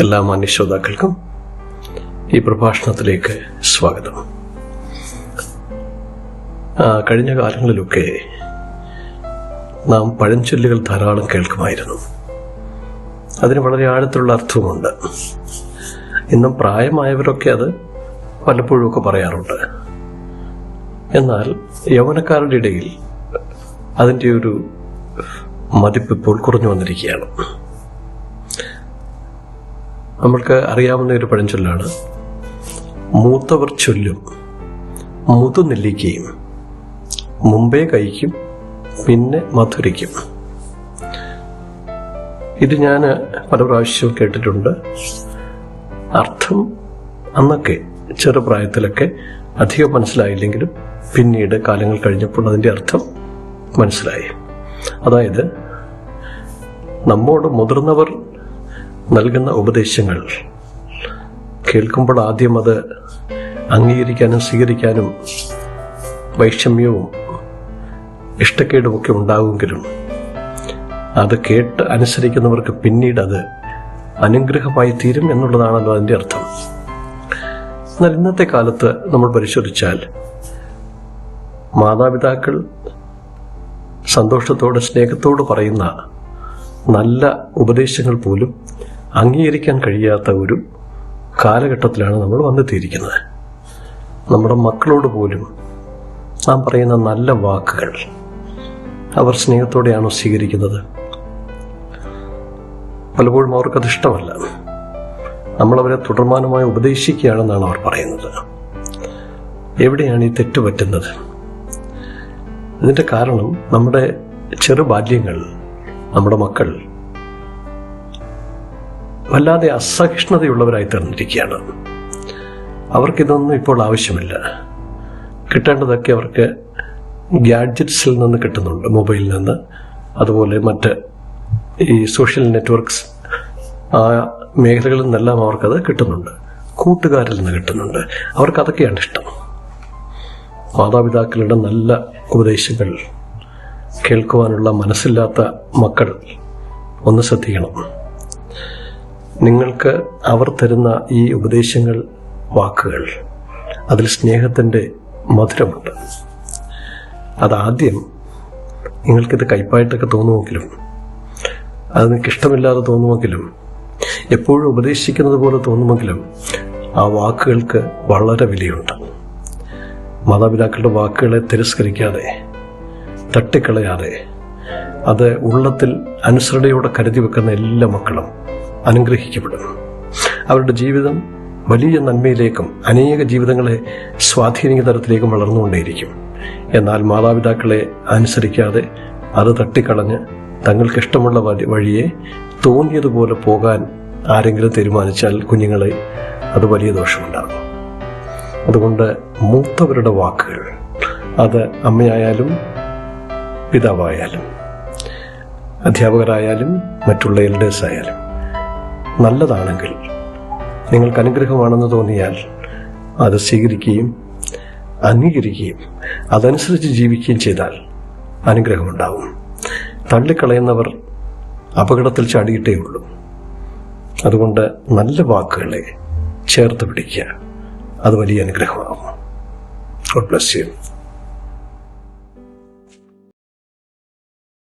എല്ലാ മാന്യ ശ്രോതാക്കൾക്കും ഈ പ്രഭാഷണത്തിലേക്ക് സ്വാഗതം. കഴിഞ്ഞ കാലങ്ങളിലൊക്കെ നാം പഴഞ്ചൊല്ലുകൾ ധാരാളം കേൾക്കുമായിരുന്നു. അതിന് വളരെ ആഴത്തിലുള്ള അർത്ഥവുമുണ്ട്. ഇന്നും പ്രായമായവരൊക്കെ അത് പലപ്പോഴും ഒക്കെ പറയാറുണ്ട്. എന്നാൽ യൗവനക്കാരുടെ ഇടയിൽ അതിന്റെ ഒരു മതിപ്പ് ഇപ്പോൾ കുറഞ്ഞു വന്നിരിക്കുകയാണ്. നമ്മൾക്ക് അറിയാവുന്ന ഒരു പഴഞ്ചൊല്ലാണ്. മൂത്തവർ ചൊല്ലും മുതു നെല്ലിക്കയും മുമ്പേ കഴിക്കും പിന്നെ മധുരിക്കും. ഇത് ഞാൻ പല പ്രാവശ്യവും കേട്ടിട്ടുണ്ട്. അർത്ഥം അന്നൊക്കെ ചെറുപ്രായത്തിലൊക്കെ അധികം മനസ്സിലായില്ലെങ്കിലും പിന്നീട് കാലങ്ങൾ കഴിഞ്ഞപ്പോൾ അതിന്റെ അർത്ഥം മനസ്സിലായി. അതായത് നമ്മോട് മുതിർന്നവർ നൽകുന്ന ഉപദേശങ്ങൾ. കേൾക്കുമ്പോൾ ആദ്യം അത് അംഗീകരിക്കാനും സ്വീകരിക്കാനും വൈഷമ്യവും ഇഷ്ടക്കേടുമൊക്കെ ഉണ്ടാകുമെങ്കിലും അത് കേട്ട് അനുസരിക്കുന്നവർക്ക് പിന്നീട് അത് അനുഗ്രഹമായി തീരും എന്നുള്ളതാണല്ലോ അതിന്റെ അർത്ഥം. എന്നാൽ ഇന്നത്തെ കാലത്ത് നമ്മൾ പരിശോധിച്ചാൽ മാതാപിതാക്കൾ സന്തോഷത്തോടെ സ്നേഹത്തോട് പറയുന്ന നല്ല ഉപദേശങ്ങൾ പോലും അംഗീകരിക്കാൻ കഴിയാത്ത ഒരു കാലഘട്ടത്തിലാണ് നമ്മൾ വന്നെത്തിയിരിക്കുന്നത്. നമ്മുടെ മക്കളോട് പോലും നാം പറയുന്ന നല്ല വാക്കുകൾ അവർ സ്നേഹത്തോടെയാണോ സ്വീകരിക്കുന്നത്? പലപ്പോഴും അവർക്കത് ഇഷ്ടമല്ല. നമ്മളവരെ തുടർമാനമായി ഉപദേശിക്കുകയാണെന്നാണ് അവർ പറയുന്നത്. എവിടെയാണ് ഈ തെറ്റ് പറ്റുന്നത്? ഇതിന്റെ കാരണം നമ്മുടെ ചെറുബാല്യങ്ങൾ നമ്മുടെ മക്കൾ വല്ലാതെ അസഹിഷ്ണുതയുള്ളവരായി തീർന്നിരിക്കുകയാണ്. അവർക്കിതൊന്നും ഇപ്പോൾ ആവശ്യമില്ല. കിട്ടേണ്ടതൊക്കെ അവർക്ക് ഗാഡ്ജറ്റ്സിൽ നിന്ന് കിട്ടുന്നുണ്ട് മൊബൈലിൽ നിന്ന്. അതുപോലെ മറ്റ് ഈ സോഷ്യൽ നെറ്റ്വർക്ക്സ് ആ മേഖലകളിൽ നിന്നെല്ലാം അവർക്കത് കിട്ടുന്നുണ്ട്. കൂട്ടുകാരിൽ നിന്ന് കിട്ടുന്നുണ്ട്. അവർക്ക് അതൊക്കെയാണ് ഇഷ്ടം. മാതാപിതാക്കളുടെ നല്ല ഉപദേശങ്ങൾ കേൾക്കുവാനുള്ള മനസ്സില്ലാത്ത മക്കൾ ഒന്ന് ശ്രദ്ധിക്കണം. നിങ്ങൾക്ക് അവർ തരുന്ന ഈ ഉപദേശങ്ങൾ വാക്കുകൾ. അതിൽ സ്നേഹത്തിന്റെ മധുരമുണ്ട്. അതാദ്യം നിങ്ങൾക്കിത് കൈപ്പായിട്ടൊക്കെ തോന്നുമെങ്കിലും അത് നിങ്ങൾക്ക് ഇഷ്ടമില്ലാതെ തോന്നുമെങ്കിലും എപ്പോഴും ഉപദേശിക്കുന്നത് പോലെ തോന്നുമെങ്കിലും ആ വാക്കുകൾക്ക് വളരെ വിലയുണ്ട്. മാതാപിതാക്കളുടെ വാക്കുകളെ തിരസ്കരിക്കാതെ തട്ടിക്കളയാതെ അത് ഉള്ളത്തിൽ അനുസരണയോടെ കരുതി വെക്കുന്ന എല്ലാ മക്കളും അനുഗ്രഹിക്കപ്പെടും അവരുടെ ജീവിതം വലിയ നന്മയിലേക്കും അനേക ജീവിതങ്ങളെ സ്വാധീനിക്കുന്ന തരത്തിലേക്കും വളർന്നുകൊണ്ടേയിരിക്കും. എന്നാൽ മാതാപിതാക്കളെ അനുസരിക്കാതെ അത് തട്ടിക്കളഞ്ഞ് തങ്ങൾക്കിഷ്ടമുള്ള വഴി- വഴിയെ തോന്നിയതുപോലെ പോകാൻ ആരെങ്കിലും തീരുമാനിച്ചാൽ കുഞ്ഞുങ്ങളെ അത് വലിയ ദോഷമുണ്ടാകും അതുകൊണ്ട് മൂത്തവരുടെ വാക്കുകൾ അത് അമ്മയായാലും പിതാവായാലും അധ്യാപകരായാലും മറ്റുള്ള എൽഡേഴ്സ് ആയാലും നല്ലതാണെങ്കിൽ നിങ്ങൾക്ക് അനുഗ്രഹമാണെന്ന് തോന്നിയാൽ അത് സ്വീകരിക്കുകയും അംഗീകരിക്കുകയും അതനുസരിച്ച് ജീവിക്കുകയും ചെയ്താൽ അനുഗ്രഹമുണ്ടാവും. തള്ളിക്കളയുന്നവർ അപകടത്തിൽ ചാടിയിട്ടേ ഉള്ളൂ. അതുകൊണ്ട് നല്ല വാക്കുകളെ ചേർത്ത് പിടിക്കുക. അത് വലിയ അനുഗ്രഹമാകും. God bless you